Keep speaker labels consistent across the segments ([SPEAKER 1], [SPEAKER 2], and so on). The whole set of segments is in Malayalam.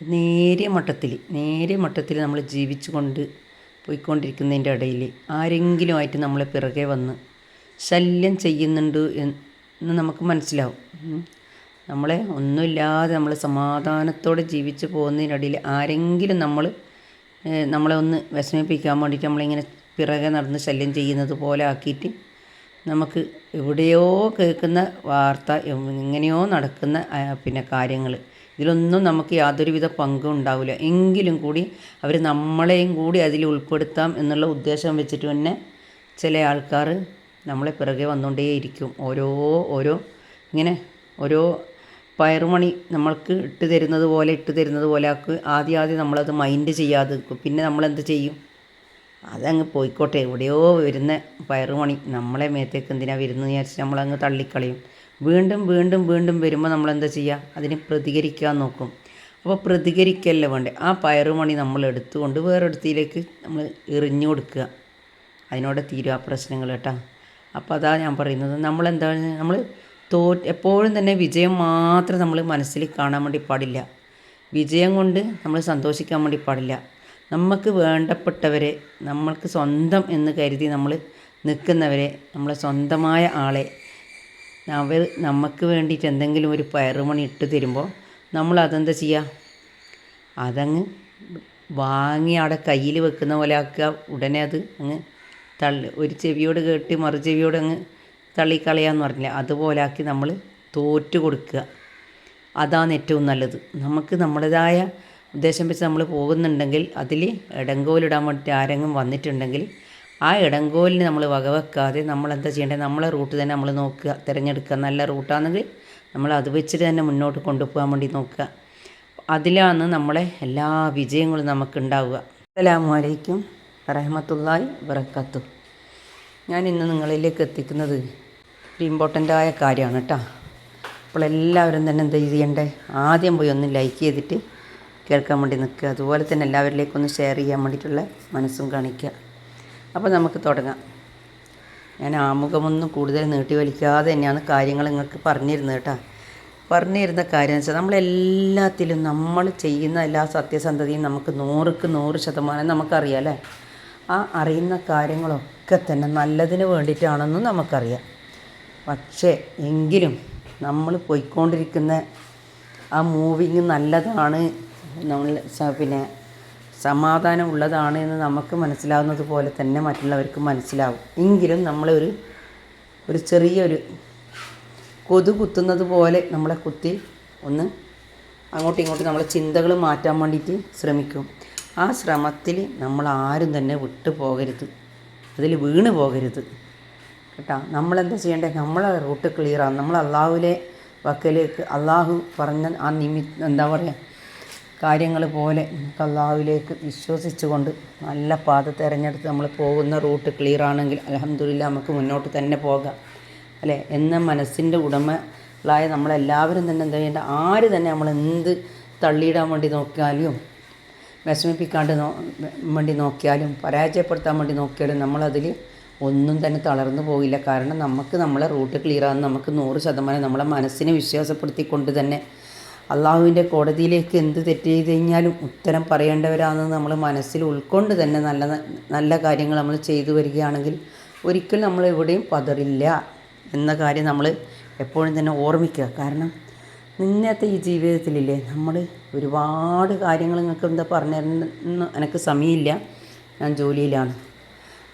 [SPEAKER 1] നേരിയ മട്ടത്തിൽ നേരിയ മട്ടത്തിൽ നമ്മൾ ജീവിച്ചു കൊണ്ട് പോയിക്കൊണ്ടിരിക്കുന്നതിന്റെ ഇടയിൽ ആരെങ്കിലുമായിട്ട് നമ്മളെ പിറകെ വന്ന് ശല്യം ചെയ്യുന്നുണ്ട് എന്ന് നമുക്ക് മനസ്സിലാവും. നമ്മളെ ഒന്നുമില്ലാതെ നമ്മൾ സമാധാനത്തോടെ ജീവിച്ച് പോകുന്നതിനിടയിൽ ആരെങ്കിലും നമ്മൾ നമ്മളെ ഒന്ന് വിഷമിപ്പിക്കാൻ വേണ്ടിയിട്ട് നമ്മളിങ്ങനെ പിറകെ നടന്ന് ശല്യം ചെയ്യുന്നത് പോലെ ആക്കിയിട്ട് നമുക്ക് എവിടെയോ കേൾക്കുന്ന വാർത്ത എങ്ങനെയോ നടക്കുന്ന പിന്നെ കാര്യങ്ങൾ ഇതിലൊന്നും നമുക്ക് യാതൊരുവിധ പങ്കും ഉണ്ടാവില്ല. എങ്കിലും കൂടി അവർ നമ്മളെയും കൂടി അതിൽ ഉൾപ്പെടുത്താം എന്നുള്ള ഉദ്ദേശം വെച്ചിട്ട് തന്നെ ചില ആൾക്കാർ നമ്മളെ പിറകെ വന്നുകൊണ്ടേയിരിക്കും. ഓരോ ഓരോ ഇങ്ങനെ ഓരോ പയറുമണി നമ്മൾക്ക് ഇട്ട് തരുന്നത് പോലെ ഇട്ട് തരുന്നത് പോലെ ആദ്യം ആദ്യം നമ്മളത് മൈൻഡ് ചെയ്യാതെ നിൽക്കും. പിന്നെ നമ്മളെന്ത് ചെയ്യും? അതങ്ങ് പോയിക്കോട്ടെ. എവിടെയോ വരുന്ന പയറുമണി നമ്മളെ മേത്തേക്ക് എന്തിനാ വരുന്നത് വിചാരിച്ച് നമ്മളങ്ങ് തള്ളിക്കളയും. വീണ്ടും വീണ്ടും വീണ്ടും വരുമ്പോൾ നമ്മളെന്താ ചെയ്യുക അതിന് പ്രതികരിക്കാൻ നോക്കും. അപ്പോൾ പ്രതികരിക്കല്ല വേണ്ടേ? ആ പയറുമണി നമ്മൾ എടുത്തുകൊണ്ട് വേറൊരിടത്തിലേക്ക് നമ്മൾ എറിഞ്ഞു കൊടുക്കുക. അതിനോട് തീരും ആ പ്രശ്നങ്ങൾ കേട്ടോ. അപ്പോൾ അതാ ഞാൻ പറയുന്നത്. നമ്മളെന്താണ്? നമ്മൾ തോ എപ്പോഴും തന്നെ വിജയം മാത്രം നമ്മൾ മനസ്സിൽ കാണാൻ വേണ്ടി പാടില്ല. വിജയം കൊണ്ട് നമ്മൾ സന്തോഷിക്കാൻ വേണ്ടി പാടില്ല. നമുക്ക് വേണ്ടപ്പെട്ടവരെ നമ്മൾക്ക് സ്വന്തം എന്ന് കരുതി നമ്മൾ നിൽക്കുന്നവരെ നമ്മളെ സ്വന്തമായ ആളെ അവർ നമുക്ക് വേണ്ടിയിട്ട് എന്തെങ്കിലും ഒരു പയറുമണി ഇട്ട് തരുമ്പോൾ നമ്മൾ അതെന്താ ചെയ്യുക അതങ്ങ് വാങ്ങി അവിടെ കയ്യിൽ വെക്കുന്ന പോലെ ആക്കുക. ഉടനെ അത് അങ്ങ് തള്ളി ഒരു ചെവിയോട് കേട്ടി മറു ചെവിയോട് അങ്ങ് തള്ളിക്കളയാന്ന് പറഞ്ഞില്ല? അതുപോലെ ആക്കി നമ്മൾ തോറ്റു കൊടുക്കുക. അതാണ് ഏറ്റവും നല്ലത്. നമുക്ക് നമ്മുടേതായ ഉദ്ദേശം വെച്ച് നമ്മൾ പോകുന്നുണ്ടെങ്കിൽ അതിൽ ഇടങ്കോലിടാൻ വേണ്ടി ആരെങ്കിലും വന്നിട്ടുണ്ടെങ്കിൽ ആ ഇടങ്കോലിന് നമ്മൾ വകവെക്കാതെ നമ്മൾ എന്താ ചെയ്യേണ്ടത്? നമ്മളെ റൂട്ട് തന്നെ നമ്മൾ നോക്കുക തിരഞ്ഞെടുക്കുക. നല്ല റൂട്ടാണെങ്കിൽ നമ്മൾ അത് വെച്ചിട്ട് തന്നെ മുന്നോട്ട് കൊണ്ടുപോകാൻ വേണ്ടി നോക്കുക. അതിലാണ് നമ്മളെ എല്ലാ വിജയങ്ങളും നമുക്കുണ്ടാവുക. അസ്സലാമു അലൈക്കും റഹ്മത്തുള്ളാഹി വബറകാതുഹു. ഞാൻ ഇന്ന് നിങ്ങളിലേക്ക് എത്തിക്കുന്നത് ഒരു ആയ കാര്യമാണ് കേട്ടോ. അപ്പോൾ എല്ലാവരും തന്നെ എന്താ ചെയ്യേണ്ടേ ആദ്യം പോയി ഒന്ന് ലൈക്ക് ചെയ്തിട്ട് കേൾക്കാൻ വേണ്ടി നിൽക്കുക. അതുപോലെ തന്നെ എല്ലാവരിലേക്കും ഒന്ന് ഷെയർ ചെയ്യാൻ വേണ്ടിയിട്ടുള്ള മനസ്സും കാണിക്കുക. അപ്പോൾ നമുക്ക് തുടങ്ങാം. ഞാൻ ആമുഖമൊന്നും കൂടുതൽ നീട്ടി വലിക്കാതെ തന്നെയാണ് കാര്യങ്ങൾ നിങ്ങൾക്ക് പറഞ്ഞിരുന്നത് കേട്ടോ. പറഞ്ഞിരുന്ന കാര്യം വെച്ചാൽ നമ്മളെല്ലാത്തിലും നമ്മൾ ചെയ്യുന്ന എല്ലാ സത്യസന്ധതയും നമുക്ക് നൂറുക്ക് നൂറ് ശതമാനം നമുക്കറിയാം അല്ലേ? ആ അറിയുന്ന കാര്യങ്ങളൊക്കെ തന്നെ നല്ലതിന് വേണ്ടിയിട്ടാണെന്നും നമുക്കറിയാം. പക്ഷേ എങ്കിലും നമ്മൾ പോയിക്കൊണ്ടിരിക്കുന്ന ആ മൂവിങ് നല്ലതാണ് നമ്മൾ പിന്നെ സമാധാനം ഉള്ളതാണ് എന്ന് നമുക്ക് മനസ്സിലാവുന്നത് പോലെ തന്നെ മറ്റുള്ളവർക്ക് മനസ്സിലാവും. എങ്കിലും നമ്മളൊരു ഒരു ചെറിയൊരു കൊതു കുത്തുന്നത് പോലെ നമ്മളെ കുത്തി ഒന്ന് അങ്ങോട്ടും ഇങ്ങോട്ടും നമ്മളെ ചിന്തകൾ മാറ്റാൻ വേണ്ടിയിട്ട് ശ്രമിക്കും. ആ ശ്രമത്തിൽ നമ്മൾ ആരും തന്നെ വിട്ടു പോകരുത്. അതിൽ വീണ് പോകരുത്. കേട്ടോ? നമ്മളെന്താ ചെയ്യേണ്ടത് നമ്മളെ റൂട്ട് ക്ലിയറാണ് നമ്മൾ അള്ളാഹുവിലെ വക്കലേക്ക് അള്ളാഹു പറഞ്ഞ ആ നിമി എന്താ പറയുക കാര്യങ്ങൾ പോലെ നമുക്ക് അള്ളാഹുവിലേക്ക് വിശ്വസിച്ചുകൊണ്ട് നല്ല പാത തിരഞ്ഞെടുത്ത് നമ്മൾ പോകുന്ന റൂട്ട് ക്ലിയർ ആണെങ്കിൽ അലഹമില്ല നമുക്ക് മുന്നോട്ട് തന്നെ പോകാം. അല്ലേ? എന്ന മനസ്സിന്റെ ഉടമകളായ നമ്മളെല്ലാവരും തന്നെ എന്താ ചെയ്യേണ്ട ആര് തന്നെ നമ്മൾ എന്ത് തള്ളിയിടാൻ വേണ്ടി നോക്കിയാലും വിഷമിപ്പിക്കാണ്ട് നോ വേണ്ടി നോക്കിയാലും പരാജയപ്പെടുത്താൻ വേണ്ടി നോക്കിയാലും നമ്മളതിൽ ഒന്നും തന്നെ തളർന്നു പോകില്ല. കാരണം നമുക്ക് നമ്മളെ റൂട്ട് ക്ലിയർ ആകുന്ന നമുക്ക് നൂറ് ശതമാനം നമ്മളെ മനസ്സിനെ വിശ്വാസപ്പെടുത്തിക്കൊണ്ട് തന്നെ അള്ളാഹുവിന്റെ കോടതിയിലേക്ക് എന്ത് തെറ്റ് ചെയ്ത് കഴിഞ്ഞാലും ഉത്തരം പറയേണ്ടവരാണെന്ന് നമ്മൾ മനസ്സിൽ ഉൾക്കൊണ്ട് തന്നെ നല്ല നല്ല കാര്യങ്ങൾ നമ്മൾ ചെയ്തു വരികയാണെങ്കിൽ ഒരിക്കലും നമ്മൾ എവിടെയും പതറില്ല എന്ന കാര്യം നമ്മൾ എപ്പോഴും തന്നെ ഓർമ്മിക്കുക. കാരണം ഇന്നത്തെ ഈ ജീവിതത്തിലില്ലേ നമ്മൾ ഒരുപാട് കാര്യങ്ങൾ നിങ്ങൾക്ക് എന്താ പറഞ്ഞു എനിക്ക് സമയമില്ല. ഞാൻ ജോലിയിലാണ്.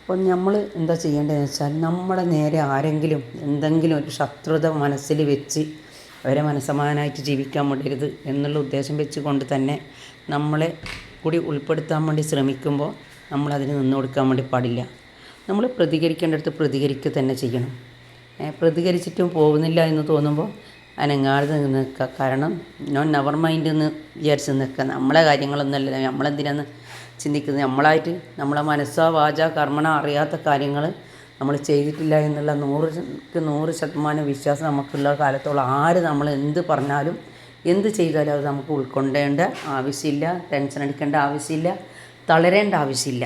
[SPEAKER 1] അപ്പം നമ്മൾ എന്താ ചെയ്യേണ്ടതെന്ന് വെച്ചാൽ നമ്മുടെ നേരെ ആരെങ്കിലും എന്തെങ്കിലും ഒരു ശത്രുത മനസ്സിൽ വെച്ച് അവരെ മനസ്സമാനായിട്ട് ജീവിക്കാൻ വേണ്ടരുത് എന്നുള്ള ഉദ്ദേശം വെച്ചുകൊണ്ട് തന്നെ നമ്മളെ കൂടി ഉൾപ്പെടുത്താൻ വേണ്ടി ശ്രമിക്കുമ്പോൾ നമ്മളതിന് നിന്ന് കൊടുക്കാൻ വേണ്ടി പാടില്ല. നമ്മൾ പ്രതികരിക്കേണ്ടടുത്ത് പ്രതികരിക്കുക തന്നെ ചെയ്യണം. പ്രതികരിച്ചിട്ടും പോകുന്നില്ല എന്ന് തോന്നുമ്പോൾ അനങ്ങാതെ നിൽക്കുക. കാരണം നോൺ നവർ മൈൻഡ് എന്ന് വിചാരിച്ച് നിൽക്കുക. നമ്മളെ കാര്യങ്ങളൊന്നുമല്ല. നമ്മളെന്തിനാന്ന് ചിന്തിക്കുന്നത്? നമ്മളായിട്ട് നമ്മളെ മനസ്സോ വാച കർമ്മണ അറിയാത്ത കാര്യങ്ങൾ നമ്മൾ ചെയ്തിട്ടില്ല എന്നുള്ള നൂറ് ശ- നൂറ് ശതമാനം വിശ്വാസം നമുക്കുള്ള കാലത്തോളം ആര് നമ്മൾ എന്ത് പറഞ്ഞാലും എന്ത് ചെയ്താലും അത് നമുക്ക് ഉൾക്കൊണ്ടേണ്ട ആവശ്യമില്ല ടെൻഷൻ അടിക്കേണ്ട ആവശ്യമില്ല തളരേണ്ട ആവശ്യമില്ല.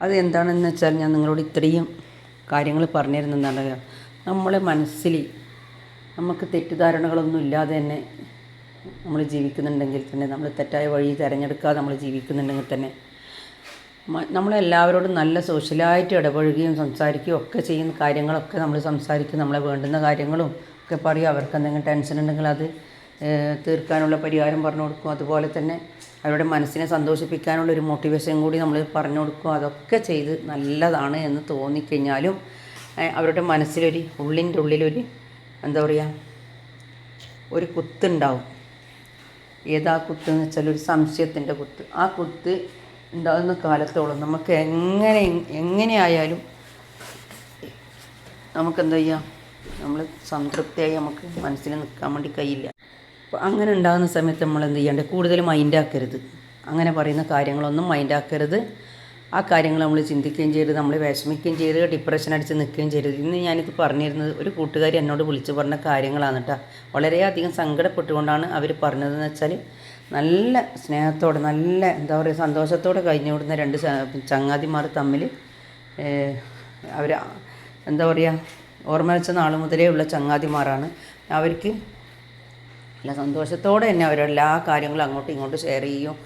[SPEAKER 1] അത് എന്താണെന്ന് വെച്ചാൽ ഞാൻ നിങ്ങളോട് ഇത്രയും കാര്യങ്ങൾ പറഞ്ഞിരുന്നതാണ്. നമ്മളെ മനസ്സിൽ നമുക്ക് തെറ്റിദ്ധാരണകളൊന്നും ഇല്ലാതെ തന്നെ നമ്മൾ ജീവിക്കുന്നുണ്ടെങ്കിൽ തന്നെ നമ്മൾ തെറ്റായ വഴി തിരഞ്ഞെടുക്കാതെ നമ്മൾ ജീവിക്കുന്നുണ്ടെങ്കിൽ തന്നെ നമ്മളെല്ലാവരോടും നല്ല സോഷ്യലായിട്ട് ഇടപഴകുകയും സംസാരിക്കുകയും ഒക്കെ ചെയ്യുന്ന കാര്യങ്ങളൊക്കെ നമ്മൾ സംസാരിക്കും നമ്മളെ വേണ്ടുന്ന കാര്യങ്ങളും ഒക്കെ പറയും. അവർക്ക് എന്തെങ്കിലും ടെൻഷൻ ഉണ്ടെങ്കിൽ അത് തീർക്കാനുള്ള പരിഹാരം പറഞ്ഞു കൊടുക്കും. അതുപോലെ തന്നെ അവരുടെ മനസ്സിനെ സന്തോഷിപ്പിക്കാനുള്ള ഒരു മോട്ടിവേഷൻ കൂടി നമ്മൾ പറഞ്ഞു കൊടുക്കും. അതൊക്കെ ചെയ്ത് നല്ലതാണ് എന്ന് തോന്നിക്കഴിഞ്ഞാലും അവരുടെ മനസ്സിലൊരു ഉള്ളിന്റെ ഉള്ളിലൊരു എന്താ പറയുക ഒരു കുത്തുണ്ടാവും ഏതാ കുത്ത് എന്ന് വെച്ചാൽ ഒരു സംശയത്തിന്റെ കുത്ത്. ആ കുത്ത് ഉണ്ടാകുന്ന കാലത്തോളം നമുക്ക് എങ്ങനെ എങ്ങനെയായാലും നമുക്ക് എന്താ ചെയ്യാം? നമ്മൾ സംതൃപ്തിയായി നമുക്ക് മനസ്സിൽ നിൽക്കാൻ വേണ്ടി കഴിയില്ല. അപ്പോൾ അങ്ങനെ ഉണ്ടാകുന്ന സമയത്ത് നമ്മൾ എന്ത് ചെയ്യേണ്ടത് കൂടുതൽ മൈൻഡാക്കരുത് അങ്ങനെ പറയുന്ന കാര്യങ്ങളൊന്നും മൈൻഡാക്കരുത് ആ കാര്യങ്ങൾ നമ്മൾ ചിന്തിക്കുകയും ചെയ്യരുത്. നമ്മൾ വിഷമിക്കുകയും ചെയ്ത് ഡിപ്രഷൻ അടിച്ച് നിൽക്കുകയും ചെയ്യരുത്. ഇന്ന് ഞാനിത് പറഞ്ഞിരുന്നത് ഒരു കൂട്ടുകാരി എന്നോട് വിളിച്ച് പറഞ്ഞ കാര്യങ്ങളാണ് കേട്ടോ. വളരെയധികം സങ്കടപ്പെട്ടുകൊണ്ടാണ് അവർ പറഞ്ഞതെന്ന് വെച്ചാൽ നല്ല സ്നേഹത്തോടെ നല്ല എന്താ പറയുക സന്തോഷത്തോടെ കഴിഞ്ഞുവിടുന്ന രണ്ട് ചങ്ങാതിമാർ തമ്മിൽ അവർ എന്താ പറയുക ഓർമ്മ വെച്ച നാൾ മുതലേ ഉള്ള ചങ്ങാതിമാരാണ്. അവർക്ക് നല്ല സന്തോഷത്തോടെ തന്നെ അവരെല്ലാ കാര്യങ്ങളും അങ്ങോട്ടും ഇങ്ങോട്ടും ഷെയർ ചെയ്യും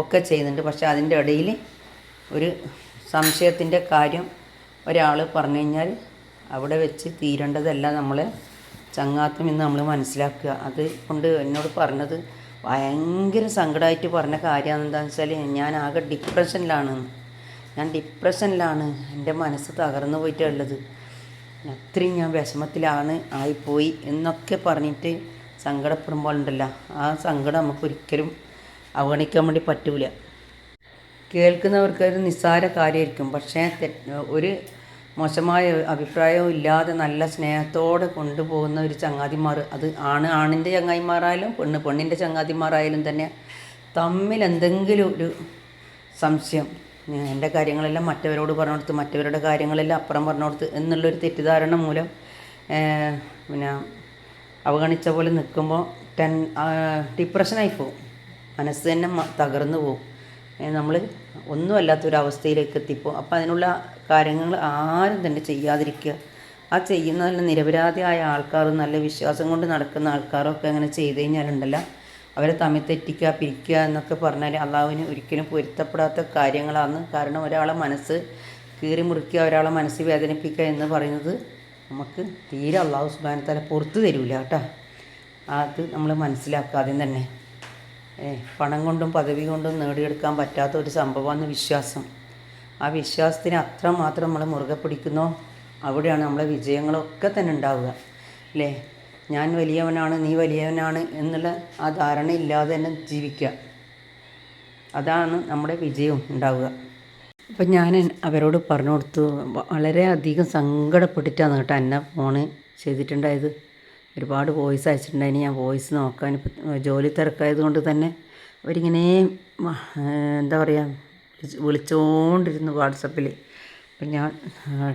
[SPEAKER 1] ഒക്കെ ചെയ്യുന്നുണ്ട്. പക്ഷേ അതിന്റെ ഇടയിൽ ഒരു സംശയത്തിന്റെ കാര്യം ഒരാൾ പറഞ്ഞു കഴിഞ്ഞാൽ അവിടെ വെച്ച് തീരേണ്ടതല്ല നമ്മളെ ചങ്ങാത്തം എന്ന് നമ്മൾ മനസ്സിലാക്കുക. അത് കൊണ്ട് എന്നോട് പറഞ്ഞത് ഭയങ്കര സങ്കടമായിട്ട് പറഞ്ഞ കാര്യം എന്താണെന്ന് വെച്ചാൽ ഞാൻ ആകെ ഡിപ്രഷനിലാണ് ഞാൻ ഡിപ്രഷനിലാണ് എന്റെ മനസ്സ് തകർന്നു പോയിട്ടുള്ളത് അത്രയും ഞാൻ വിഷമത്തിലാണ് ആയിപ്പോയി എന്നൊക്കെ പറഞ്ഞിട്ട് സങ്കടപ്പെടുമ്പോൾ ഉണ്ടല്ലോ ആ സങ്കടം നമുക്ക് ഒരിക്കലും അവഗണിക്കാൻ വേണ്ടി പറ്റൂല. കേൾക്കുന്നവർക്ക് ഒരു നിസ്സാര കാര്യമായിരിക്കും. പക്ഷേ ഒരു മോശമായ അഭിപ്രായവും ഇല്ലാതെ നല്ല സ്നേഹത്തോടെ കൊണ്ടുപോകുന്ന ഒരു ചങ്ങാതിമാർ. അത് ആണ് ആണിന്റെ ചങ്ങാതിമാരായാലും പെണ്ണ് പെണ്ണിന്റെ ചങ്ങാതിമാരായാലും തന്നെ തമ്മിൽ എന്തെങ്കിലും ഒരു സംശയം. എന്റെ കാര്യങ്ങളെല്ലാം മറ്റവരോട് പറഞ്ഞു കൊടുത്ത് മറ്റവരുടെ കാര്യങ്ങളെല്ലാം അപ്പുറം പറഞ്ഞു കൊടുത്ത് എന്നുള്ളൊരു തെറ്റിദ്ധാരണ മൂലം പിന്നെ അവഗണിച്ച പോലെ നിൽക്കുമ്പോൾ ടെൻ ഡിപ്രഷനായി പോകും മനസ്സ് തന്നെ തകർന്നു പോകും നമ്മൾ ഒന്നുമല്ലാത്തൊരവസ്ഥയിലേക്ക് എത്തിപ്പോൾ അപ്പോൾ അതിനുള്ള കാര്യങ്ങൾ ആരും തന്നെ ചെയ്യാതിരിക്കുക. ആ ചെയ്യുന്ന നിരപരാധിയായ ആൾക്കാർ നല്ല വിശ്വാസം കൊണ്ട് നടക്കുന്ന ആൾക്കാരൊക്കെ അങ്ങനെ ചെയ്ത് കഴിഞ്ഞാലുണ്ടല്ലോ അവരെ തമ്മിൽ തെറ്റിക്കുക പിരിക്കുക എന്നൊക്കെ പറഞ്ഞാൽ അള്ളാഹുവിന് ഒരിക്കലും പൊരുത്തപ്പെടാത്ത കാര്യങ്ങളാണ്. കാരണം ഒരാളെ മനസ്സ് കീറി മുറിക്കുക ഒരാളെ മനസ്സ് വേദനിപ്പിക്കുക എന്ന് പറയുന്നത് നമുക്ക് തീരെ അള്ളാഹു സുബാനത്തല പുറത്ത് തരൂല കേട്ടോ. അത് നമ്മൾ മനസ്സിലാക്കുക ആദ്യം തന്നെ. പണം കൊണ്ടും പദവി കൊണ്ടും നേടിയെടുക്കാൻ പറ്റാത്ത ഒരു സംഭവമാണ് വിശ്വാസം. ആ വിശ്വാസത്തിന് അത്രമാത്രം നമ്മൾ മുറുകെ പിടിക്കുന്നോ അവിടെയാണ് നമ്മളെ വിജയങ്ങളൊക്കെ തന്നെ ഉണ്ടാവുക. അല്ലേ? ഞാൻ വലിയവനാണ് നീ വലിയവനാണ് എന്നുള്ള ആ ധാരണ ഇല്ലാതെ തന്നെ ജീവിക്കുക. അതാണ് നമ്മുടെ വിജയം ഉണ്ടാവുക. അപ്പം ഞാൻ അവരോട് പറഞ്ഞു കൊടുത്തു വളരെയധികം സങ്കടപ്പെട്ടിട്ടാണ് കേട്ടോ എന്നെ ഫോണ് ചെയ്തിട്ടുണ്ടായത്. ഒരുപാട് വോയിസ് അയച്ചിട്ടുണ്ടായിന് ഞാൻ വോയിസ് നോക്കാൻ ജോലി തിരക്കായത് കൊണ്ട് തന്നെ അവരിങ്ങനെ എന്താ പറയുക വിളിച്ചോണ്ടിരുന്നു വാട്സപ്പിൽ അപ്പം ഞാൻ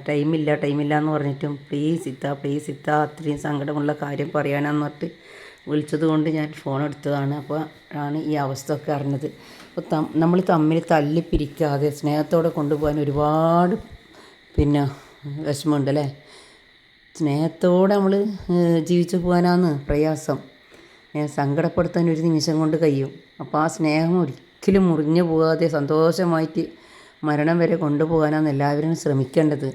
[SPEAKER 1] ടൈമില്ല ടൈമില്ല എന്ന് പറഞ്ഞിട്ടും പ്ലീസ് ഇത്ത പ്ലീസ് ഇത്ത അത്രയും സങ്കടമുള്ള കാര്യം പറയാനാന്ന് പറഞ്ഞിട്ട് വിളിച്ചത് കൊണ്ട് ഞാൻ ഫോൺ എടുത്തതാണ്. അപ്പോൾ ആണ് ഈ അവസ്ഥ ഒക്കെ അറിഞ്ഞത്. അപ്പോൾ തം നമ്മൾ തമ്മിൽ തല്ലി പിരിക്കാതെ സ്നേഹത്തോടെ കൊണ്ടുപോകാൻ ഒരുപാട് പിന്നെ വിഷമമുണ്ട് അല്ലേ? സ്നേഹത്തോടെ നമ്മൾ ജീവിച്ചു പോകാനാണ് പ്രയാസം. സങ്കടപ്പെടുത്താൻ ഒരു നിമിഷം കൊണ്ട് കഴിയും. അപ്പോൾ ആ സ്നേഹം ഒരിക്കലും മുറിഞ്ഞു പോകാതെ സന്തോഷമായിട്ട് മരണം വരെ കൊണ്ടുപോകാനാണ് എല്ലാവരും ശ്രമിക്കേണ്ടത്.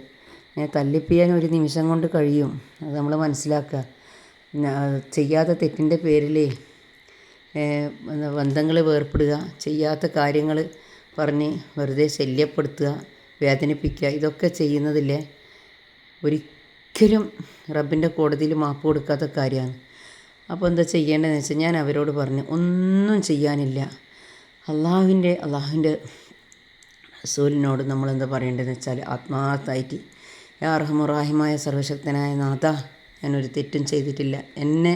[SPEAKER 1] ഞാൻ തല്ലിപ്പിയാൻ ഒരു നിമിഷം കൊണ്ട് കഴിയും. അത് നമ്മൾ മനസ്സിലാക്കുക. ചെയ്യാത്ത തെറ്റിന്റെ പേരിൽ ബന്ധങ്ങൾ വേർപ്പെടുക ചെയ്യാത്ത കാര്യങ്ങൾ പറഞ്ഞ് വെറുതെ ശല്യപ്പെടുത്തുക വേദനിപ്പിക്കുക ഇതൊക്കെ ചെയ്യുന്നതില്ലേ ഒരിക്കലും റബ്ബിന്റെ കോടതിയിൽ മാപ്പ് കൊടുക്കാത്ത കാര്യമാണ്. അപ്പോൾ എന്താ ചെയ്യേണ്ടതെന്ന് വെച്ചാൽ ഞാൻ അവരോട് പറഞ്ഞു ഒന്നും ചെയ്യാനില്ല. അള്ളാഹുവിന്റെ അള്ളാഹുവിന്റെ റസൂലിനോട് നമ്മൾ എന്താ പറയേണ്ടതെന്ന് വെച്ചാൽ ആത്മാർത്ഥമായിട്ട് യാ റഹമുറാഹിമായ സർവശക്തനായ നാഥ ഞാനൊരു തെറ്റും ചെയ്തിട്ടില്ല. എന്നെ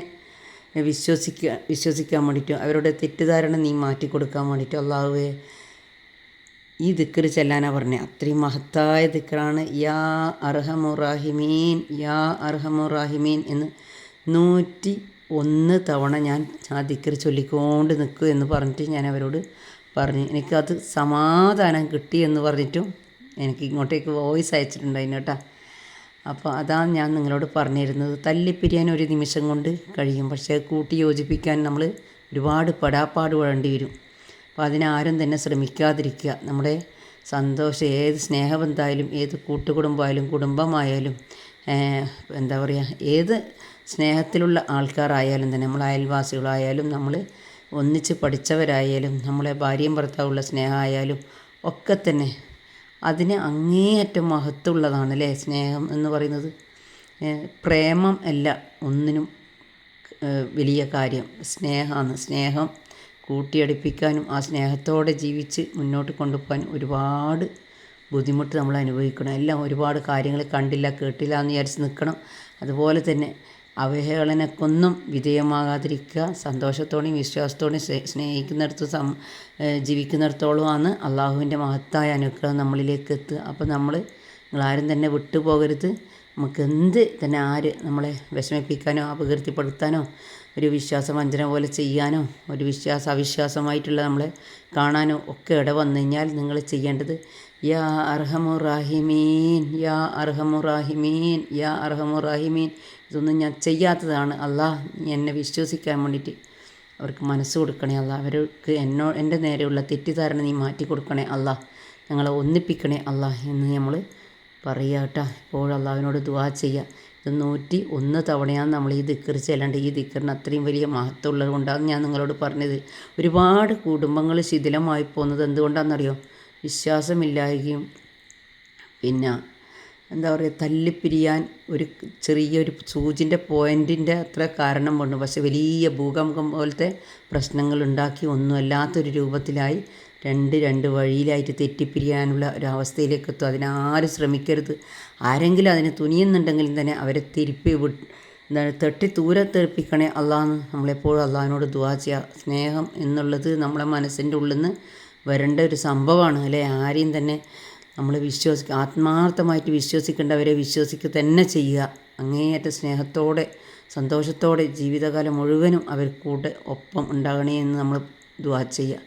[SPEAKER 1] വിശ്വസിക്കുക വിശ്വസിക്കാൻ വേണ്ടിയിട്ടും അവരുടെ തെറ്റിദ്ധാരണ നീ മാറ്റി കൊടുക്കാൻ വേണ്ടിയിട്ടും അള്ളാഹുവെ ഈ ദിക്കറ് ചെല്ലാനാണ് പറഞ്ഞത് അത്രയും മഹത്തായ ദിക്കറാണ്. യാ അർഹമുറാഹിമീൻ യാ അർഹമുറാഹിമീൻ എന്ന് നൂറ്റി ഒന്ന് തവണ ഞാൻ ആ ദിക്കർ ചൊല്ലിക്കൊണ്ട് നിൽക്കും എന്ന് പറഞ്ഞിട്ട് ഞാൻ അവരോട് പറഞ്ഞു. എനിക്കത് സമാധാനം കിട്ടി എന്ന് പറഞ്ഞിട്ടും എനിക്ക് ഇങ്ങോട്ടേക്ക് വോയിസ് അയച്ചിട്ടുണ്ടായിരുന്നു കേട്ടോ. അപ്പോൾ അതാണ് ഞാൻ നിങ്ങളോട് പറഞ്ഞിരുന്നത്. തല്ലിപ്പിരിയാൻ ഒരു നിമിഷം കൊണ്ട് കഴിയും. പക്ഷേ കൂട്ടി യോജിപ്പിക്കാൻ നമ്മൾ ഒരുപാട് പെടാപ്പാട് വേണ്ടി വരും. അപ്പോൾ അതിനാരും തന്നെ ശ്രമിക്കാതിരിക്കുക. നമ്മുടെ സന്തോഷം ഏത് സ്നേഹബന്ധമായാലും ഏത് കൂട്ടുകുടുംബമായാലും കുടുംബമായാലും എന്താ പറയുക ഏത് സ്നേഹത്തിലുള്ള ആൾക്കാരായാലും തന്നെ നമ്മൾ അയൽവാസികളായാലും നമ്മൾ ഒന്നിച്ച് പഠിച്ചവരായാലും നമ്മളെ ഭാര്യയും ഭർത്താവുള്ള സ്നേഹമായാലും ഒക്കെ തന്നെ അതിന് അങ്ങേയറ്റം മഹത്വമുള്ളതാണ് അല്ലേ? സ്നേഹം എന്ന് പറയുന്നത്. പ്രേമം അല്ല ഒന്നിനും വലിയ കാര്യം. സ്നേഹമാണ്. സ്നേഹം കൂട്ടിയടുപ്പിക്കാനും ആ സ്നേഹത്തോടെ ജീവിച്ച് മുന്നോട്ട് കൊണ്ടുപോകാൻ ഒരുപാട് ബുദ്ധിമുട്ട് നമ്മൾ അനുഭവിക്കണം. എല്ലാം ഒരുപാട് കാര്യങ്ങൾ കണ്ടില്ല കേട്ടില്ല എന്ന് വിചാരിച്ച് നിൽക്കണം. അതുപോലെ തന്നെ അവഹേളനക്കൊന്നും വിധേയമാകാതിരിക്കുക സന്തോഷത്തോടെയും വിശ്വാസത്തോടെയും സ്നേഹിക്കുന്നിടത്ത് സം ജീവിക്കുന്നിടത്തോളമാണ് അള്ളാഹുവിന്റെ മഹത്തായ അനുഗ്രഹം നമ്മളിലേക്ക് എത്തുക. അപ്പോൾ നമ്മൾ നിങ്ങളാരും തന്നെ വിട്ടുപോകരുത്. നമുക്ക് എന്ത് തന്നെ ആര് നമ്മളെ വിഷമിപ്പിക്കാനോ അപകീർത്തിപ്പെടുത്താനോ ഒരു വിശ്വാസവഞ്ചന പോലെ ചെയ്യാനോ ഒരു വിശ്വാസ അവിശ്വാസമായിട്ടുള്ള നമ്മളെ കാണാനോ ഒക്കെ ഇട വന്നു കഴിഞ്ഞാൽ നിങ്ങൾ ചെയ്യേണ്ടത് യാ അർഹമു റാഹിമീൻ യാ അർഹമു റാഹിമീൻ യാ അർഹമു റാഹിമീൻ. ഇതൊന്നും ഞാൻ ചെയ്യാത്തതാണ്. അള്ളാഹ് എന്നെ വിശ്വസിക്കാൻ വേണ്ടിയിട്ട് അവർക്ക് മനസ്സ് കൊടുക്കണേ അല്ല അവർക്ക് എന്നോ എന്റെ നേരെയുള്ള തെറ്റിദ്ധാരണ നീ മാറ്റി കൊടുക്കണേ അല്ല ഞങ്ങളെ ഒന്നിപ്പിക്കണേ അല്ല എന്ന് നമ്മൾ പറയുക കേട്ടോ. ഇപ്പോൾ അള്ളാഹുവിനോട് ദുവാ ചെയ്യുക ഇത് നൂറ്റി ഒന്ന് തവണയാണ് നമ്മൾ ഈ ദിക്കർ ചെല്ലേണ്ടത്. ഈ ദിക്കറിന് അത്രയും വലിയ മഹത്വമുള്ളത് കൊണ്ടാണ് ഞാൻ നിങ്ങളോട് പറഞ്ഞത്. ഒരുപാട് കുടുംബങ്ങൾ ശിഥിലമായി പോകുന്നത് എന്തുകൊണ്ടാണെന്നറിയോ? വിശ്വാസമില്ലായ്കയും പിന്നെ എന്താ പറയുക തല്ലിപ്പിരിയാൻ ഒരു ചെറിയൊരു സൂചിന്റെ പോയിന്റിന്റെ അത്ര കാരണം കൊണ്ട് പക്ഷെ വലിയ ഭൂകമ്പം പോലത്തെ പ്രശ്നങ്ങൾ ഉണ്ടാക്കി ഒന്നുമല്ലാത്തൊരു രൂപത്തിലായി രണ്ട് രണ്ട് വഴിയിലായിട്ട് തെറ്റിപ്പിരിയാനുള്ള ഒരവസ്ഥയിലേക്ക് എത്തും അതിനാരും ശ്രമിക്കരുത്. ആരെങ്കിലും അതിനെ തുനിയുന്നുണ്ടെങ്കിലും തന്നെ അവരെ തിരുപ്പി വി എന്താണ് തട്ടി ദൂരെ തെറിപ്പിക്കണേ അള്ളാഹ് നമ്മളെപ്പോഴും അള്ളാഹിനോട് ദുവാ ചെയ്യുക സ്നേഹം എന്നുള്ളത് നമ്മളെ മനസ്സിന്റെ ഉള്ളിൽ നിന്ന് വരേണ്ട ഒരു സംഭവമാണ് അല്ലെ? ആരെയും തന്നെ നമ്മൾ വിശ്വസിക്കുക ആത്മാർത്ഥമായിട്ട് വിശ്വസിക്കേണ്ടവരെ വിശ്വസിക്കുക തന്നെ ചെയ്യുക. അങ്ങേയറ്റ സ്നേഹത്തോടെ സന്തോഷത്തോടെ ജീവിതകാലം മുഴുവനും അവർ കൂടെ ഒപ്പം ഉണ്ടാകണേ എന്ന് നമ്മൾ ദുവാ ചെയ്യുക